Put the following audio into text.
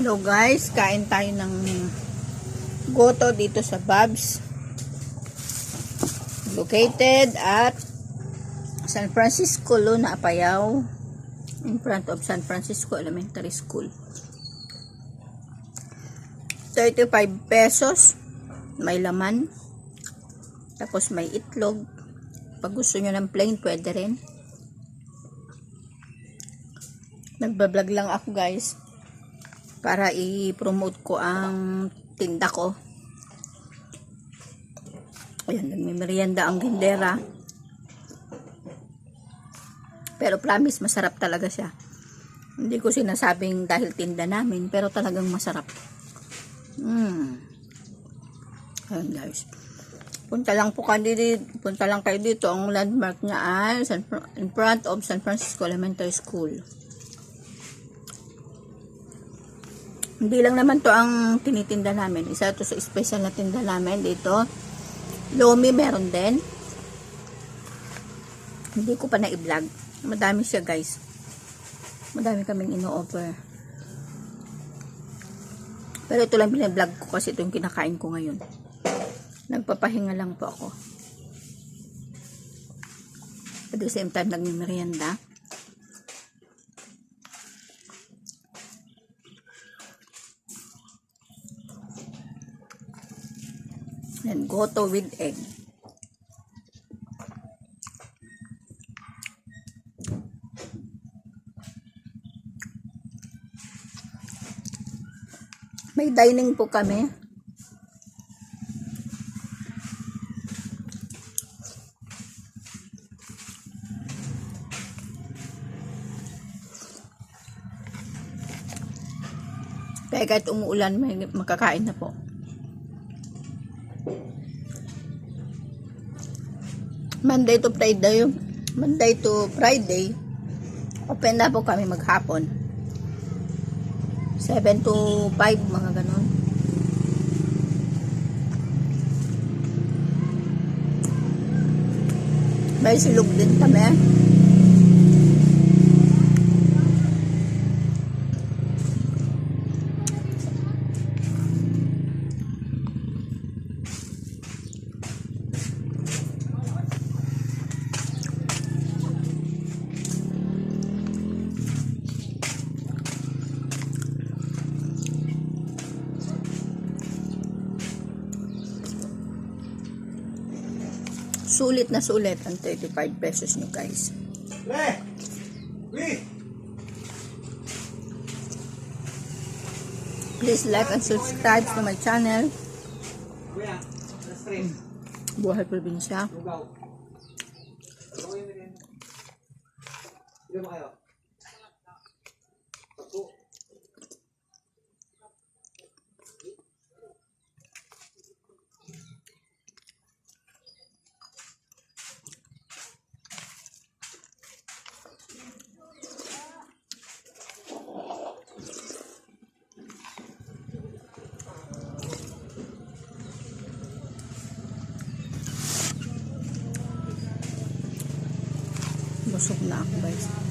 Hello guys, kain tayo ng goto dito sa Babs. Located at San Francisco, Luna, Apayao. In front of San Francisco Elementary School. 35 pesos. May laman. Tapos may itlog. Pag gusto nyo ng plain, pwede rin. Nagbablog lang ako guys para i-promote ko ang tinda ko. Ayan, nagmimerienda ang gindera. Pero promise, masarap talaga siya. Hindi ko sinasabing dahil tinda namin, pero talagang masarap. Mm. Ayan guys. Punta lang po kayo dito, punta lang kayo dito. Ang landmark niya ay San, in front of San Francisco Elementary School. Hindi lang naman to ang tinitinda namin. Isa to sa special na tinda namin dito. Lomi meron din. Hindi ko pa na-vlog. Madami siya guys. Madami kaming ino-offer. Pero ito lang binablog ko kasi ito yung kinakain ko ngayon. Nagpapahinga lang po ako. At the same time, nagmimerienda. And goto with egg. May dining po kami. Kaya kahit umuulan, may makakain na po. Monday to Friday, Monday to Friday, open na po kami maghapon. 7 to 5, mga ganon. May silog din kami. Sulit na sulit ang 35 pesos nyo guys. Le! Please like and subscribe to my channel. Tres. Buhay Probinsya. Lugaw. Gawin mo rin. Ilan kayo? Busog na ako guys.